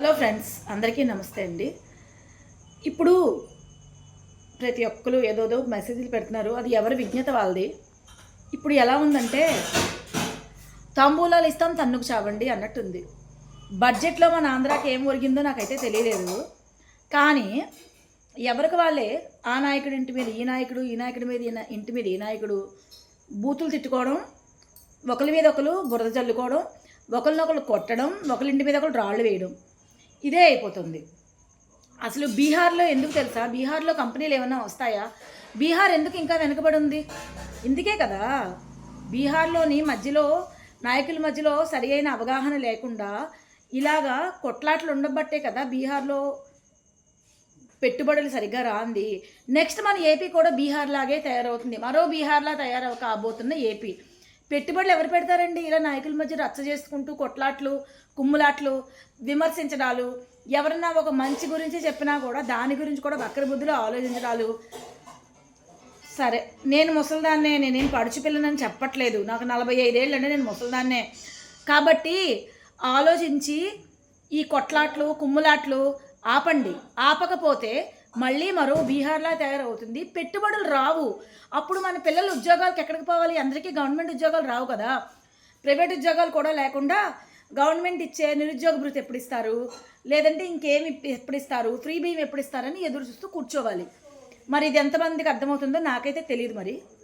Hello friends అందరికీ నమస్తే అండి. ఇప్పుడు ప్రతి ఒక్కరు ఏదోదో మెసేజ్లు పెడుతున్నారు. అది ఎవరి విజ్ఞత వాళ్ళది? ఇప్పుడు ఎలా ఉందంటే తాంబూలాలు ఇస్తాం తన్నుకు చావండి అన్నట్టుంది. బడ్జెట్లో మన ఆంధ్రాకి ఏం ఒరిగిందో నాకైతే తెలియలేదు. కానీ ఎవరికి వాళ్ళే ఆ నాయకుడి ఇంటి మీద ఈ నాయకుడు ఈ నాయకుడి మీద ఇంటి మీద ఈ నాయకుడు బూతులు తిట్టుకోవడం ఒకరి మీద ఒకరు బురద చల్లుకోవడం ఒకరినొకరు కొట్టడం ఒకరింటి మీద ఒకరు రాళ్ళు వేయడం. ఇదే అయిపోతుంది. అసలు బీహార్లో ఎందుకు తెలుసా? బీహార్లో కంపెనీలు ఏమైనా వస్తాయా? బీహార్ ఎందుకు ఇంకా వెనుకబడి ఉంది? ఇందుకే కదా. బీహార్లోని మధ్యలో నాయకుల మధ్యలో సరి అయిన అవగాహన లేకుండా ఇలాగా కొట్లాట్లు ఉండబట్టే కదా బీహార్లో పెట్టుబడులు సరిగ్గా రాంది. నెక్స్ట్ మన ఏపీ కూడా బీహార్ లాగే తయారవుతుంది. మరో బీహార్లా తయారవ కాబోతున్న ఏపీ. పెట్టుబడులు ఎవరు పెడతారండి? ఇలా నాయకుల మధ్య రచ్చ చేసుకుంటూ కొట్లాట్లు కుమ్ములాట్లు విమర్శించడాలు ఎవరన్నా ఒక మంచి గురించి చెప్పినా కూడా దాని గురించి కూడా వక్ర ఆలోచించడాలు. సరే నేను ముసలిదాన్నే నేనేం పడుచు పిల్లనని చెప్పట్లేదు. నాకు నలభై ఐదేళ్ళు అంటే నేను ముసలిదాన్నే. కాబట్టి ఆలోచించి ఈ కొట్లాట్లు కుమ్ములాట్లు ఆపండి. ఆపకపోతే మళ్ళీ మరో బీహార్లా తయారవుతుంది. పెట్టుబడులు రావు. అప్పుడు మన పిల్లలు ఉద్యోగాలకు ఎక్కడికి పోవాలి? అందరికీ గవర్నమెంట్ ఉద్యోగాలు రావు కదా. ప్రైవేట్ ఉద్యోగాలు కూడా లేకుండా గవర్నమెంట్ ఇచ్చే నిరుద్యోగ భృతి ఎప్పుడు ఇస్తారు లేదంటే ఇంకేమి ఎప్పుడు ఇస్తారు ఫ్రీ బియ్యం ఎప్పుడు ఇస్తారని ఎదురు చూస్తూ కూర్చోవాలి. మరి ఇది ఎంతమందికి అర్థమవుతుందో నాకైతే తెలియదు మరి.